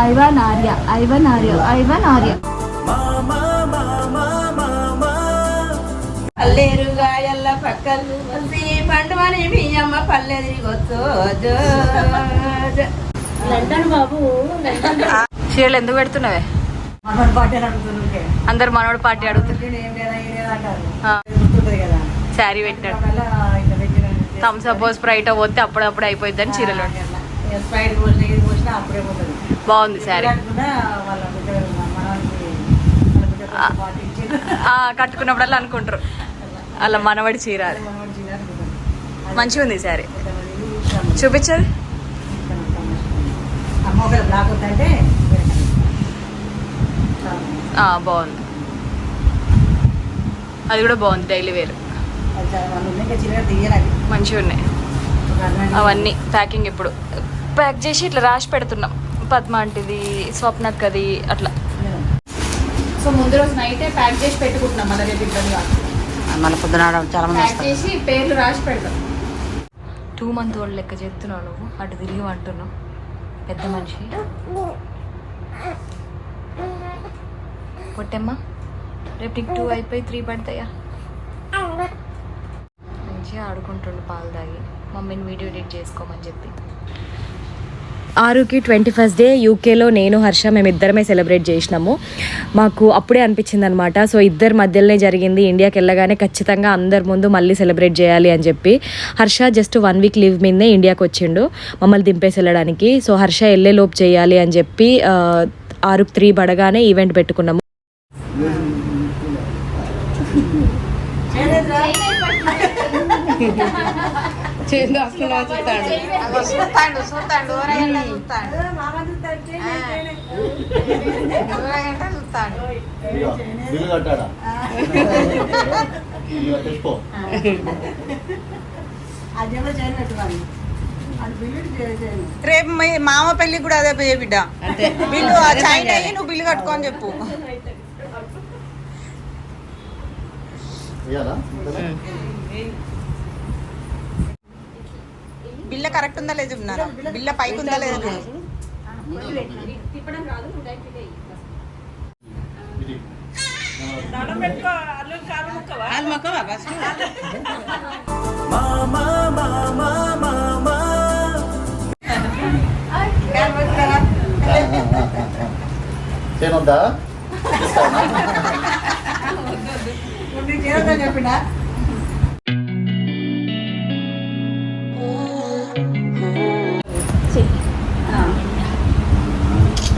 Ivan ఆర్య ఐవన్ ఆర్య ఐవన్ ఆర్య పల్లేరుగా ఎల్ల పక్కలు వసి పండుమని బియ్యమ్మ పల్లెదిరిగొచ్చు లండన్ బాబు. చీరలు ఎందుకు పెడుతున్నావే? అందరు మనోడు పార్టీ కదా. శారీ పెట్టాడు మళ్ళా ఇట్లా పెట్టిన థమ్స్ అప్ స్ప్రైట్ పోతే అప్పుడప్పుడు అయిపోయిందని చీరలు పోసినా అప్పుడే పోతుంది. బాగుంది శారీ. ఆ, కట్టుకున్నప్పుడల్లా అనుకుంటారు. అలా మనవడి చీర. మంచిగా ఉంది శారీ. ఆ, బాగుంది. అది కూడా బాగుంది డైలీ వేర్. మంచిగా ఉన్నాయి. అవన్నీ ప్యాకింగ్ ఇప్పుడు. ప్యాక్ చేసి ఇట్లా రాసి పెడుతున్నాం. పద్మ అంటిది స్వప్నక్కది అట్లా. సో ముందు రోజు నైటే ప్యాక్ చేసి పెట్టుకుంటున్నాం మన రేపు ఇబ్బంది కాదు. మళ్ళీ పొద్దున చాలా మంది ప్యాక్ చేసి పేర్లు రాసి పెడతాం. టూ మంత్ ఓల్డ్ లెక్క చెప్తున్నావు నువ్వు అటు తిరిగి అంటున్నావు. పెద్ద మనిషి. పొట్టమ్మా రేపు నీకు టూ అయిపోయి త్రీ పడతాయా? మంచిగా ఆడుకుంటుండు పాలు తాగి. మమ్మీని వీడియో ఎడిట్ చేసుకోమని చెప్పి. ఆరుకి ట్వంటీ ఫస్ట్ డే యూకేలో నేను హర్ష మేము ఇద్దరమే సెలబ్రేట్ చేసినాము. మాకు అప్పుడే అనిపించింది అనమాట సో ఇద్దరి మధ్యలోనే జరిగింది. ఇండియాకి వెళ్ళగానే ఖచ్చితంగా అందరి ముందు మళ్ళీ సెలబ్రేట్ చేయాలి అని చెప్పి. Harsha just one week leave మీదనే ఇండియాకి వచ్చిండు మమ్మల్ని దింపేసి వెళ్ళడానికి. సో హర్ష వెళ్ళే లోపు చేయాలి అని చెప్పి ఆ, ఆరుకు త్రీ పడగానే ఈవెంట్ పెట్టుకున్నాము. చూస్తాడు. చూస్తాడు ఊరగంట చూస్తాడు. ఊరగంట చూస్తాడు. బిల్లు కట్టాడా? ఇదిగో, తెచ్చుకో. రేపు మీ మామ పెళ్ళికి కూడా అదే పోయే బిడ్డ. బిల్లు ఆ చైన్ అయ్యి నువ్వు బిల్లు కట్టుకోని చెప్పు. ఇయ్యాలా? బిల్ల కరెక్ట్ ఉందా లేదు చెప్తున్నారా బిల్ల పైకి ఉందా లేదా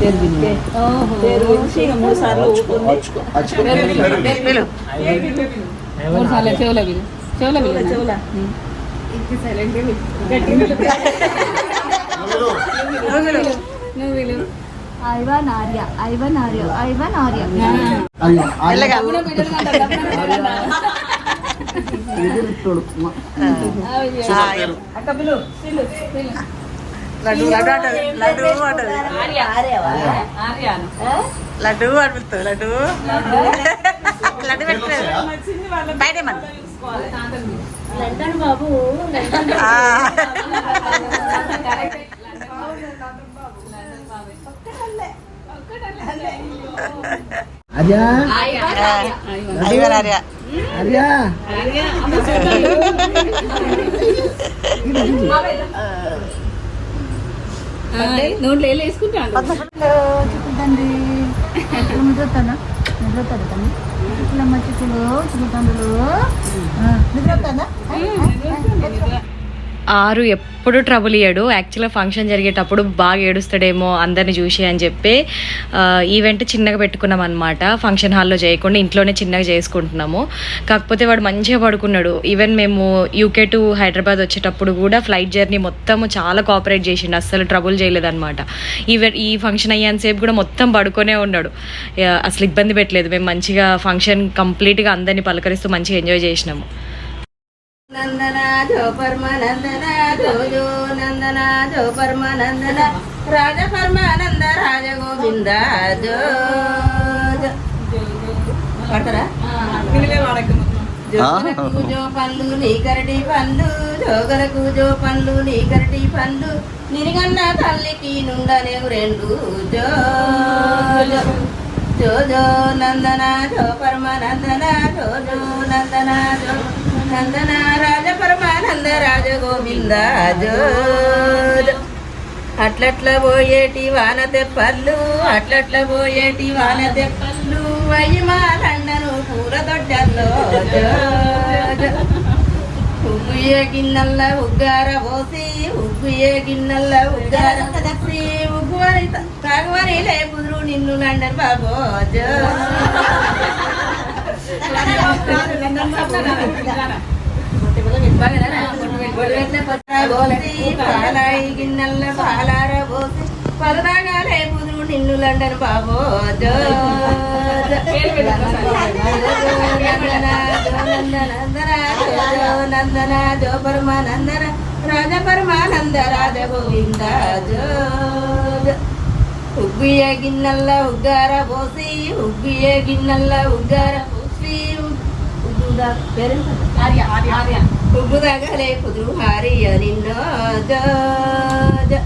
చూడు. ఇది చేయనొద్దా చెప్పినా అచ్చుకో, అచ్చుకో, అచ్చుకో. నువ్వు ఐవన్ ఆర్య ఐవన్ ఆర్య ఐవన్ ఆర్య అయ్యో, ఆయన మెల్లగా. ఎదురుతోడు. మ- ఆ, లడ్డు లడ్డు అంటది లడ్డు అంటది లడ్డు అడుగుతుంది లడ్డు లడ్డు పెట్టలేదు బయట మన లండన్ బాబు లండన్ అర్యా అయ్యగారు ఆర్య అర్యా నోట్లో వెళ్ళి వేసుకుంటాను చుట్టుతండ్రి నిద్రతానా నిద్రతాడు తను. నిద్రతానా ఆరు ఎప్పుడు ట్రబుల్ ఇయ్యాడు. యాక్చువల్గా ఫంక్షన్ జరిగేటప్పుడు బాగా ఏడుస్తాడేమో అందరిని చూసి అని చెప్పి ఈవెంట్ చిన్నగా పెట్టుకున్నాం అనమాట ఫంక్షన్ హాల్లో చేయకుండా ఇంట్లోనే చిన్నగా చేసుకుంటున్నాము. కాకపోతే వాడు మంచిగా పడుకున్నాడు. ఈవెన్ మేము యూకే టు హైదరాబాద్ వచ్చేటప్పుడు కూడా ఫ్లైట్ జర్నీ మొత్తం చాలా కోఆపరేట్ చేసిండు. అస్సలు ట్రబుల్ చేయలేదన్నమాట. ఈవెన్ ఈ ఫంక్షన్ అయ్యేంతసేపు కూడా మొత్తం పడుకునే ఉన్నాడు. అసలు ఇబ్బంది పెట్టలేదు. మేము మంచిగా ఫంక్షన్ కంప్లీట్గా అందరినీ పలకరిస్తూ మంచిగా ఎంజాయ్ చేసినాము. నందనా జో పరమానందన జోజో నందన జో పరమానందన రాజ పరమానంద రాజ గోవింద జో. పడతారా? జోగలకు జో పండ్లు నీకరటి పండ్లు జోగలకు జో పండ్లు నీకరటి పండ్లు నిరిగన్న తల్లికి నుండనేవు రెండు జో జో. జో జో నందన జో పరమానందన జో జో నందన జో నందన రాజ పరమానంద రాజ గోవింద అట్లట్ల పోయేటి వాన తెప్పళ్ళు అట్లట్ల పోయేటి వాన తెప్పళ్ళు అయ్యి మా దండను పూల దొడ్డల్లో ఉగ్గుయే గిన్నెల్ల ఉగ్గార పోసి ఉగ్గుయే గిన్నెల గిన్నెల్ల ఉగ్గార తప్పి ఉగ్గు అని తాగువని లేపుదురు నిన్ను లండన్ బాబో పాలార పోసి పరదాగా లేపుదురు నిన్ను లండన్ బాబో నందన జో పరమానందన రాజ పరమానంద రాజ గోవింద జో జో. ఉగ్గుయ గిన్నెల్ల ఉగ్గార పోసి ఉగ్గుయ గిన్నెల్ల ఉగ్గార పోసి ఉగ్గుదాగలే కుదురు హారియ నిన్నో జో జో.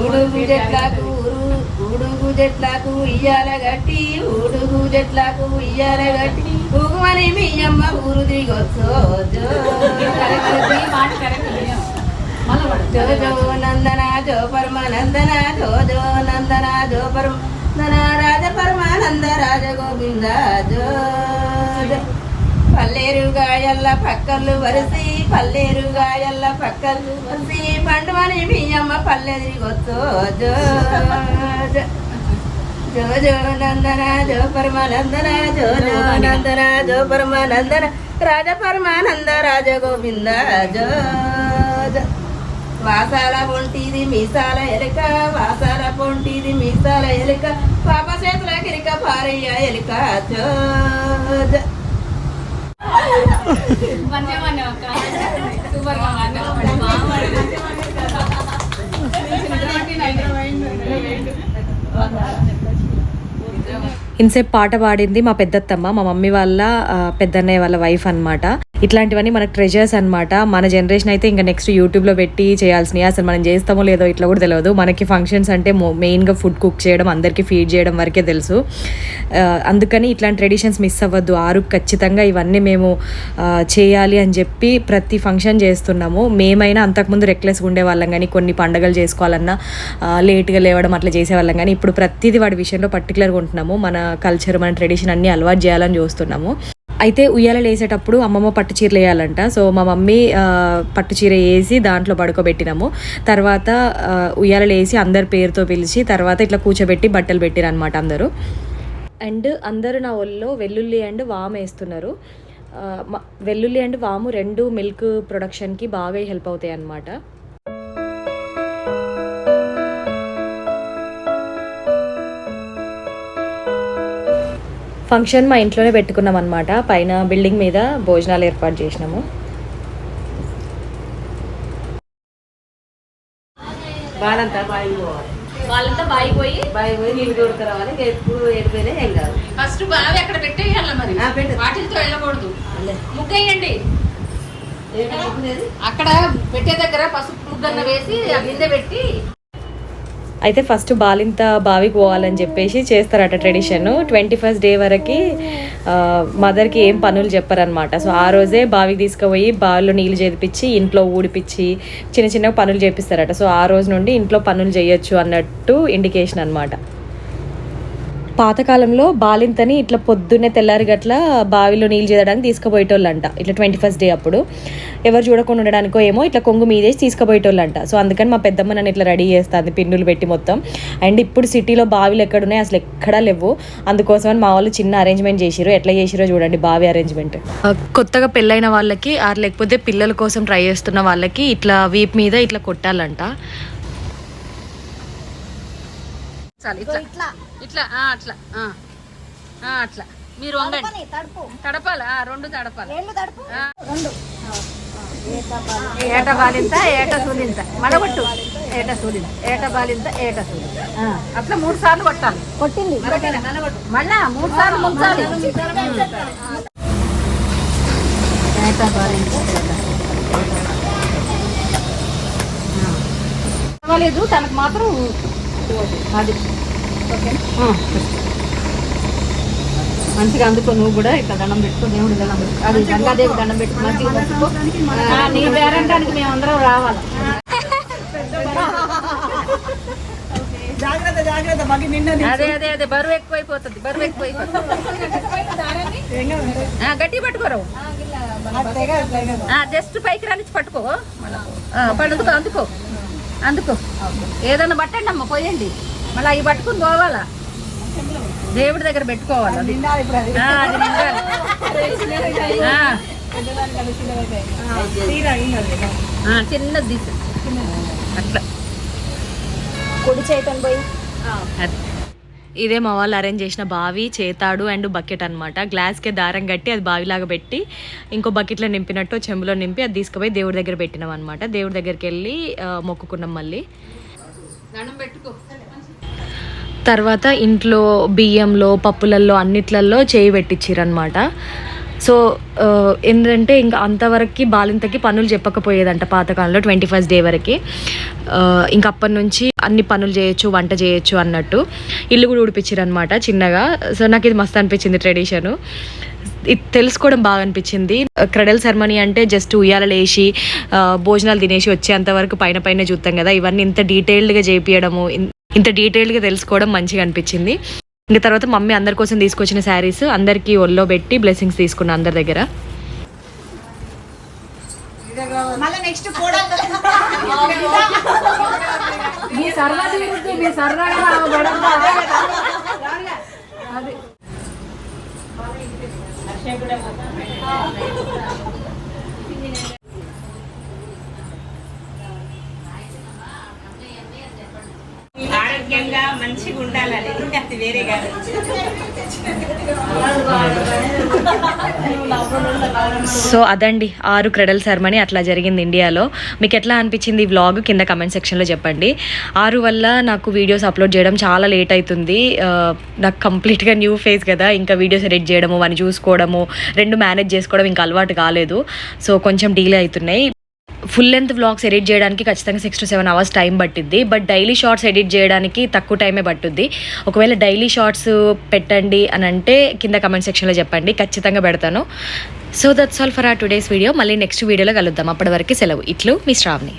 ఊడుగు చెట్లకు ఊరు- ఊడుగు చెట్లకు ఇయ్యాల గట్టి ఊడుగు చెట్లకు ఇయ్యాల గట్టి. ఊగుమని మీ అమ్మ ఊరు దిగొచ్చో జో జో నందన జో పరమానందన జో జో నందన జో పరమానందన రాజ పరమానంద రాజ గోవింద జో. పల్లేరు గాయల్ల పక్కలు వరిసి పల్లేరు గాయల్ల పక్కలు వరిసి పండుమని మీ అమ్మ పల్లెదిరిగొచ్చో జో జో. జో నందన జో పరమానందన జో జో నందన జో పరమానందన రాజ పరమానంద రాజ గోవింద జో జో. వాసాల పొంటిది మీసాల ఎలుక వాసాల పొంటిది మీసాల ఎలుక పాప చేతుల కిరిక భార్య ఎలుక జో ఇన్సేపు పాట పాడింది మా పెద్దత్తమ్మ మా మమ్మీ వాళ్ళ ఆ, పెద్దన్నయ్య వాళ్ళ వైఫ్ అన్నమాట. ఇట్లాంటివన్నీ మనకు ట్రెజర్స్ అన్నమాట. మన జనరేషన్ అయితే ఇంకా నెక్స్ట్ యూట్యూబ్లో పెట్టి చేయాల్సినవి. అసలు మనం చేస్తామో లేదో ఇట్లా కూడా తెలియదు మనకి ఫంక్షన్స్ అంటే మో- మెయిన్గా ఫుడ్ కుక్ చేయడం అందరికీ ఫీడ్ చేయడం వరకే తెలుసు. అందుకని ఇట్లాంటి ట్రెడిషన్స్ మిస్ అవ్వద్దు. ఆరు ఖచ్చితంగా ఇవన్నీ మేము చేయాలి అని చెప్పి ప్రతి ఫంక్షన్ చేస్తున్నాము. మేమైనా అంతకుముందు రెక్లెస్గా ఉండేవాళ్ళం కానీ కొన్ని పండగలు చేసుకోవాలన్నా లేట్గా లేవడం అట్లా చేసేవాళ్ళం కానీ ఇప్పుడు ప్రతిదీ వాడి విషయంలో పర్టికులర్గా ఉంటున్నాము. మన కల్చర్ మన ట్రెడిషన్ అన్నీ అలవాటు చేయాలని చూస్తున్నాము. అయితే ఉయ్యాలలు వేసేటప్పుడు అమ్మమ్మ పట్టు చీరలు వేయాలంట. సో మా మమ్మీ పట్టు చీర వేసి దాంట్లో పడుకోబెట్టినాము. తర్వాత ఉయ్యాలలు వేసి అందరి పేరుతో పిలిచి తర్వాత ఇట్లా కూర్చోబెట్టి బట్టలు పెట్టిరు అనమాట అందరూ. అండ్ అందరూ నా ఒళ్ళో వెల్లుల్లి అండ్ వామ్ వేస్తున్నారు. వెల్లుల్లి అండ్ వాము రెండు మిల్క్ ప్రొడక్షన్కి బాగా హెల్ప్ అవుతాయి అన్నమాట ఫంక్షన్ మా ఇంట్లోనే పెట్టుకున్నాం అనమాట పైన బిల్డింగ్ మీద భోజనాలు ఏర్పాటు చేసినాము. బాలంతా బాయి పోవాలి వాళ్ళంతా బాయి పోయి బాయి పోయి నీళ్ళు ఎప్పుడు ఎడిపోయినా ఏం కాదు. ఫస్ట్ బావి అక్కడ పెట్టేయాల మరి. వాటితో వెళ్ళకూడదు. ముగ్గేయండి? అక్కడ పెట్టే దగ్గర పసుపు ముగ్గన్న వేసి ఆ బిందె పెట్టి అయితే ఫస్ట్ బాలింత బావికి పోవాలని చెప్పేసి చేస్తారట ట్రెడిషన్ ట్వంటీ ఫస్ట్ డే వరకు మదర్కి ఏం పనులు చెప్పారనమాట సో ఆ రోజే బావికి తీసుకుపోయి బావిలో నీళ్ళు చేదిపించి ఇంట్లో ఊడిపించి చిన్న చిన్న పనులు చేపిస్తారట. సో ఆ రోజు నుండి ఇంట్లో పనులు చేయొచ్చు అన్నట్టు ఇండికేషన్ అనమాట పాతకాలంలో బాలింతని ఇట్లా పొద్దున్నే తెల్లారి గట్ల బావిలో నీళ్ళు చేయడానికి తీసుకుపోయేటోళ్ళంట. ఇట్లా ట్వంటీ ఫస్ట్ డే అప్పుడు. ఎవరు చూడకుండా ఉండడానికో ఏమో ఇట్లా కొంగు మీదేసి తీసుకుపోయేటోళ్ళంట. సో అందుకని మా పెద్దమ్మ నన్ను ఇట్లా రెడీ చేస్తుంది పిన్నులు పెట్టి మొత్తం. అండ్ ఇప్పుడు సిటీలో బావిలు ఎక్కడున్నాయి అసలు ఎక్కడా లేవు. అందుకోసమని మా వాళ్ళు చిన్న అరేంజ్మెంట్ చేసిరు ఎట్లా చేసిరో చూడండి బావి అరేంజ్మెంట్ కొత్తగా పెళ్ళైన వాళ్ళకి ఆ లేకపోతే పిల్లల కోసం ట్రై చేస్తున్న వాళ్ళకి ఇట్లా వీప్ మీద ఇట్లా కొట్టాలంట. చాలు ఇట్లా. ఇట్లా. అట్లా అట్లా. మీరు వంగండి తడపాలా? రెండు తడపాలి. ఏట బాలింత ఏట సూలింత. మడగొట్టు ఏట సూలింత ఏట బాలింత ఏట సూలింత. అట్లా మూడు సార్లు కొట్టాలి. కొట్టింది. మళ్ళా మూడు సార్లు ముంచాలి పర్వాలేదు తనకు మాత్రం అది. మంచిగా అందుకో నువ్వు కూడా ఇక్కడ దండం పెట్టుకో దేవుడు దండం పెట్టుకో. అది గంగాదేవి దండం పెట్టుకో మంచిగా పెట్టుకో. ఆ, నీ పేరంటానికి మేమందరం రావాలి. జాగ్రత్త జాగ్రత్త బాగా నిన్న అదే అదే అదే బరువు ఎక్కువైపోతుంది బరువు ఎక్కువైపోతుంది. ఆ, గట్టిగా పట్టుకోరావు. జస్ట్ పైకి రానిచ్చి పట్టుకో. ఆ, పట్టుకో అందుకో. అందుకో. ఏదన్నా పట్టండి అమ్మ పోయండి. మళ్ళీ అవి పట్టుకుని పోవాలా? దేవుడి దగ్గర పెట్టుకోవాలి అది? చిన్నది తీసు అట్లా. కుడి చేతను పోయి. అది. ఇదే మా వాళ్ళు అరేంజ్ చేసిన బావి చేతాడు అండ్ బకెట్ అనమాట గ్లాస్కే దారం కట్టి అది బావిలాగా పెట్టి ఇంకో బకెట్లో నింపినట్టు చెంబులో నింపి అది తీసుకుపోయి దేవుడి దగ్గర పెట్టినాం అనమాట దేవుడి దగ్గరికి వెళ్ళి మొక్కుకున్నాం మళ్ళీ. తర్వాత ఇంట్లో బియ్యంలో పప్పులల్లో అన్నిట్లల్లో చేయి పెట్టించిరనమాట సో ఏంటంటే ఇంకా అంతవరకు బాలింతకి పనులు చెప్పకపోయేదంట పాతకాలంలో ట్వంటీ ఫస్ట్ డే వరకు. ఇంకా అప్పటి నుంచి అన్ని పనులు చేయొచ్చు వంట చేయొచ్చు అన్నట్టు. ఇల్లు కూడా ఉడిపించారు అనమాట చిన్నగా. సో నాకు ఇది మస్తు అనిపించింది ట్రెడిషను. ఇది తెలుసుకోవడం బాగా అనిపించింది. క్రెడల్ సెరమనీ అంటే జస్ట్ ఉయ్యాల లేచి భోజనాలు తినేసి వచ్చేంత వరకు పైన పైన చూస్తాం కదా. ఇవన్నీ ఇంత డీటెయిల్డ్గా చేపియడము ఇంత డీటెయిల్డ్గా తెలుసుకోవడం మంచిగా అనిపించింది. ఇంకా తర్వాత మమ్మీ అందరి కోసం తీసుకొచ్చిన శారీస్ అందరికీ ఒళ్ళో పెట్టి బ్లెస్సింగ్స్ తీసుకున్నా అందరి దగ్గర. మళ్ళీ నెక్స్ట్ కూడా మీ సరదా తీరుద్దు మీ సరదాగా గడప అది ఆరోగ్యంగా మంచిగా ఉండాలని. అది వేరే కాదు. సో అదండి ఆరు క్రెడల్ సెరమనీ అట్లా జరిగింది ఇండియాలో. మీకు ఎట్లా అనిపించింది ఈ వ్లాగ్ కింద కమెంట్ సెక్షన్లో చెప్పండి. ఆరు వల్ల నాకు వీడియోస్ అప్లోడ్ చేయడం చాలా లేట్ అవుతుంది నాకు కంప్లీట్గా న్యూ ఫేస్ కదా. ఇంకా వీడియోస్ ఎడిట్ చేయడము వాని చూసుకోవడము రెండు మేనేజ్ చేసుకోవడం ఇంకా అలవాటు కాలేదు. సో కొంచెం డీలే అవుతున్నాయి. ఫుల్ లెంత్ వ్లాగ్స్ ఎడిట్ చేయడానికి ఖచ్చితంగా six to seven hours time పట్టిద్ది. బట్ డైలీ షార్ట్స్ ఎడిట్ చేయడానికి తక్కువ టైమే పట్టుద్ది. ఒకవేళ డైలీ షార్ట్స్ పెట్టండి అని అంటే కింద కమెంట్ సెక్షన్లో చెప్పండి. ఖచ్చితంగా పెడతాను. So that's all for uh today's video మళ్ళీ నెక్స్ట్ వీడియోలో కలుద్దాం. అప్పటి వరకు సెలవు. ఇట్లు మీ శ్రావణి.